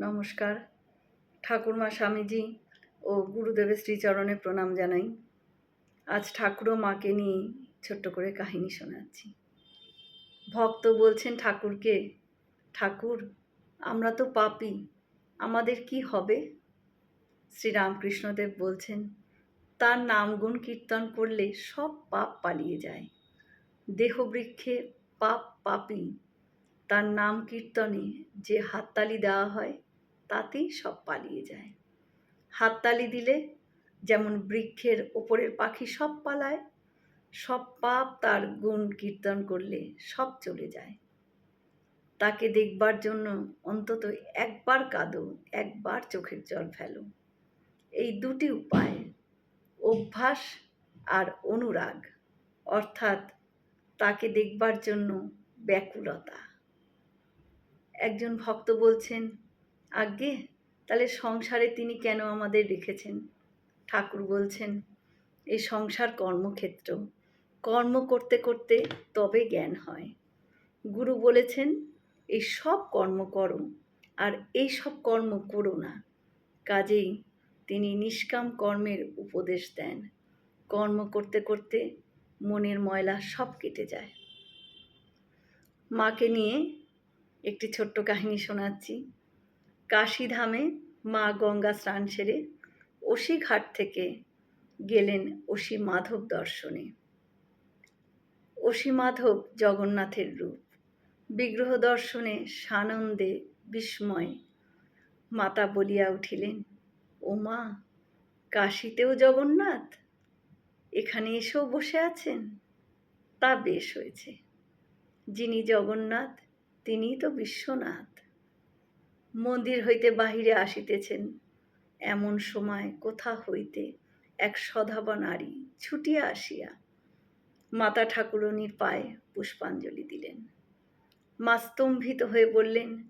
নমস্কার। ঠাকুরমা স্বামীজি ও গুরুদেবের শ্রীচরণে প্রণাম জানাই। আজ ঠাকুর মাকে নিয়ে ছোট্ট করে কাহিনী শোনাচ্ছি। ভক্ত বলছেন ঠাকুরকে, ঠাকুর, আমরা তো পাপি, আমাদের কি হবে? শ্রীরামকৃষ্ণদেব বলছেন, তার নামগুণ কীর্তন করলে সব পাপ পালিয়ে যায়। দেহবৃক্ষে পাপ পাপী, তার নাম কীর্তনে যে হাততালি দেওয়া হয় তাতেই সব পালিয়ে যায়। হাততালি দিলে যেমন বৃক্ষের ওপরের পাখি সব পালায়, সব পাপ তার গুণ কীর্তন করলে সব চলে যায়। তাকে দেখবার জন্য অন্তত একবার কাঁদো, একবার চোখের জল ফেলো। এই দুটি উপায়, অভ্যাস আর অনুরাগ, অর্থাৎ তাকে দেখবার জন্য ব্যাকুলতা। একজন ভক্ত বলছেন আজ্ঞে, তাহলে সংসারে তিনি কেন আমাদের রেখেছেন? ঠাকুর বলছেন এই সংসার কর্মক্ষেত্র। কর্ম করতে করতে তবে জ্ঞান হয়। গুরু বলেছেন এই সব কর্ম করো, আর এই সব কর্ম করো না। কাজেই তিনি নিষ্কাম কর্মের উপদেশ দেন। কর্ম করতে করতে মনের ময়লা সব কেটে যায়। মাকে নিয়ে একটি ছোট্ট কাহিনী শোনাচ্ছি। কাশীধামে মা গঙ্গা স্নান সেরে অসি ঘাট থেকে গেলেন অসি মাধব দর্শনে। অসি মাধব জগন্নাথের রূপ। বিগ্রহ দর্শনে সানন্দে বিস্ময় মাতা বলিয়া উঠিলেন, ও মা, কাশীতেও জগন্নাথ? এখানে এসেও বসে আছেন? তা বেশ হয়েছে। যিনি জগন্নাথ, তিনিই তো বিশ্বনাথ। মন্দির হইতে বাহিরে আসিতেছেন। এমন সময় কোথা হইতে এক সধাবা নারী ছুটিয়া আসিয়া মাতা ঠাকুরণীর পায়ে পুষ্পাঞ্জলি দিলেন। মা স্তম্ভিত হয়ে বললেন,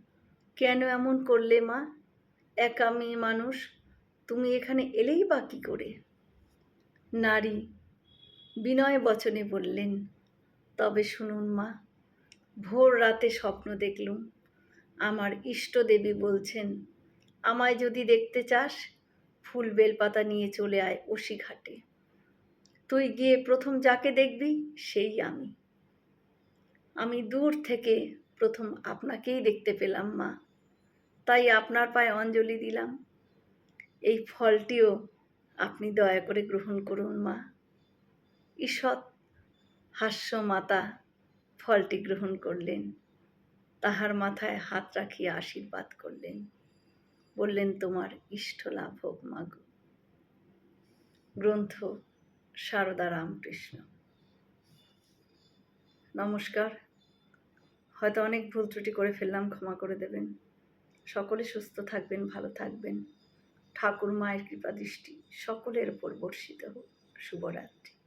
কেন এমন করলে মা? একা মেয়ে মানুষ, তুমি এখানে এলেই বা কী করে? নারী বিনয় বচনে বললেন, তবে শুনুন মা, ভোর রাতে স্বপ্ন দেখলুম আমার ইষ্টদেবী বলছেন, আমায় যদি দেখতে চাস, ফুল বেলপাতা নিয়ে চলে আয় ওসি ঘাটে তুই গিয়ে প্রথম যাকে দেখবি, সেই আমি। আমি দূর থেকে প্রথম আপনাকেই দেখতে পেলাম, মা। তাই আপনার পায়ে অঞ্জলি দিলাম। এই ফলটিও আপনি দয়া করে গ্রহণ করুন, মা। ঈষৎ হাস্য মাতা ফলটি গ্রহণ করলেন। তাহার মাথায় হাত রাখিয়া আশীর্বাদ করলেন। বললেন, তোমার ইষ্ট লাভ হোক মাগো। গ্রন্থ, সারদা রামকৃষ্ণ। নমস্কার। হয়তো অনেক ভুল ত্রুটি করে ফেললাম, ক্ষমা করে দেবেন। সকলে সুস্থ থাকবেন, ভালো থাকবেন। ঠাকুর মায়ের কৃপা দৃষ্টি সকলের ওপর বর্ষিত হোক। শুভরাত্রি।